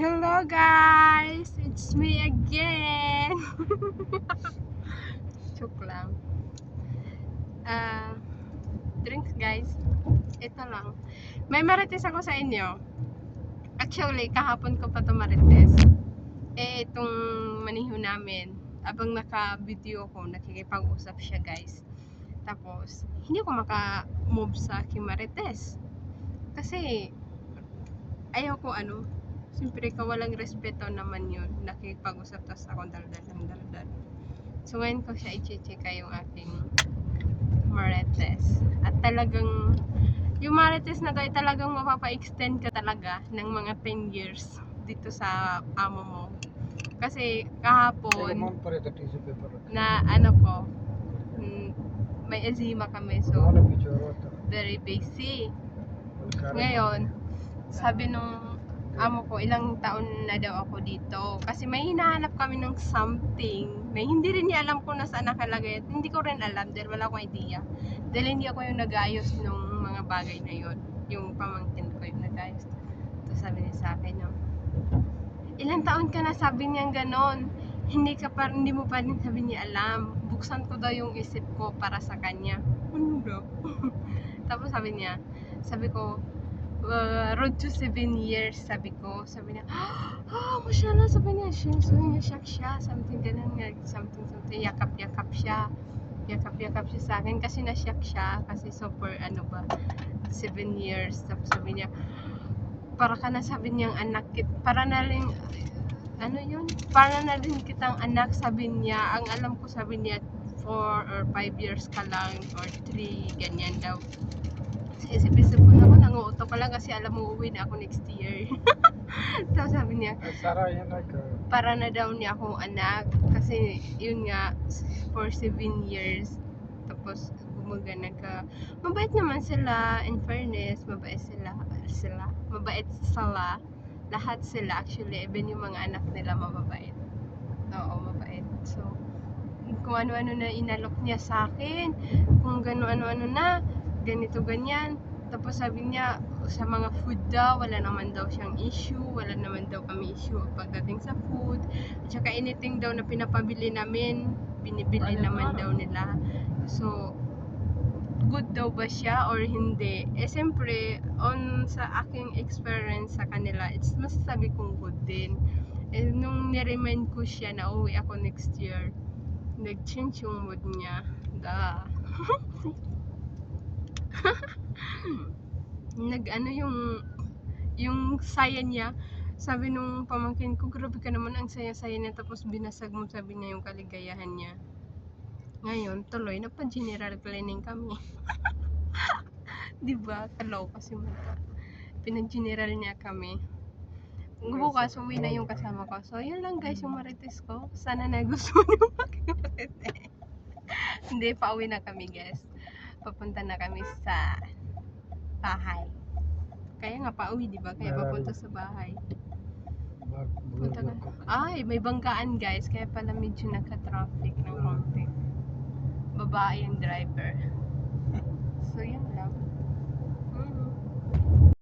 Hello guys! It's me again! Joke lang. Ah, drinks guys. Ito lang. May marites ako sa inyo. Actually, kahapon ko pa to marites. Eh, itong maniho namin. Abang naka-video ko, nakikipag-usap siya guys. Tapos, hindi ko maka-move sa aking marites. Kasi, ayaw ko ano, siyempre kawalang respeto naman yun. Nakipag-usap tas ako daldal ng daldal. So ngayon ko siya i-check yung aking marites. At talagang, yung marites na to ay talagang mapapa-extend ka talaga ng mga 10 years dito sa amo mo. Kasi kahapon, na ano ko, mm, may eczema kami so very busy. Ngayon, sabi nung amo ko, ilang taon na daw ako dito. Kasi may hinahanap kami ng something. May hindi rin niya alam kung nasaan nakalagay. At hindi ko rin alam dahil wala akong idea. Dahil hindi ako yung nag-ayos ng mga bagay na yon Yung pamangkin ko yung nag-ayos. Tapos sabi niya sa akin, no, ilang taon ka na sabi niya ganon. Hindi ka pa, hindi mo pa rin sabi niya alam. Buksan ko daw yung isip ko para sa kanya. Ano daw? Tapos sabi niya, sabi ko, uh, road to 7 years, sabi ko. Sabi niya, ah, mashallah, sabi niya, sabi niya, shock siya, something ganun nga, something, something, yakap-yakap siya. Yakap-yakap siya sa akin kasi na-shock siya, kasi super, ano ba, 7 years. Tapos sabi niya, para ka na sabi niyang anak para na rin, ano yun? Para na rin kitang anak, sabi niya. Ang alam ko, sabi niya, 4 or 5 years ka lang, or 3, ganyan daw. Isip-isip ko naman, nanguuto ka lang kasi alam mo uwi na ako next year. Tapos sabi niya, Ay, Sara yan nag... para na daw niya akong anak. Kasi yun nga, for 7 years. Tapos gumagana ka. Mabait naman sila, in fairness, mabait sila. sila. Mabait sila. Lahat sila actually, even yung mga anak nila mababait. Oo, mabait. So, kung ano-ano na inalok niya sa akin, kung gano-ano-ano na, ganito ganyan. Tapos sabi niya, sa mga food daw, wala naman daw siyang issue, wala naman daw kami issue pagdating sa food. At saka anything daw na pinapabili namin, binibili Ano, naman daw nila. So, good daw ba siya or hindi? Eh, siyempre, on sa aking experience sa kanila, it's masasabi kong good din. Eh, nung niremind ko siya na uwi ako next year, nag-change yung mood niya. Da. nag ano yung yung saya niya. Sabi nung pamangkin ko grabe ka naman ang saya-saya niya. Tapos binasag mo sabi niya yung kaligayahan niya. Ngayon tuloy na pa general cleaning kami. Di ba? Kalaw kasi mo to pinag-general niya kami. Bukas uwi na yung kasama ko. So yun lang guys yung marites ko. Sana nagustuhan aking marites. Hindi pa uwi na kami guys. Papunta na kami sa bahay kaya nga pa uwi di ba kaya papunta sa bahay Punta ka. Ay, may banggaan guys, kaya pala medyo nagka-traffic ng konti. Babae yung driver. So, yun lang.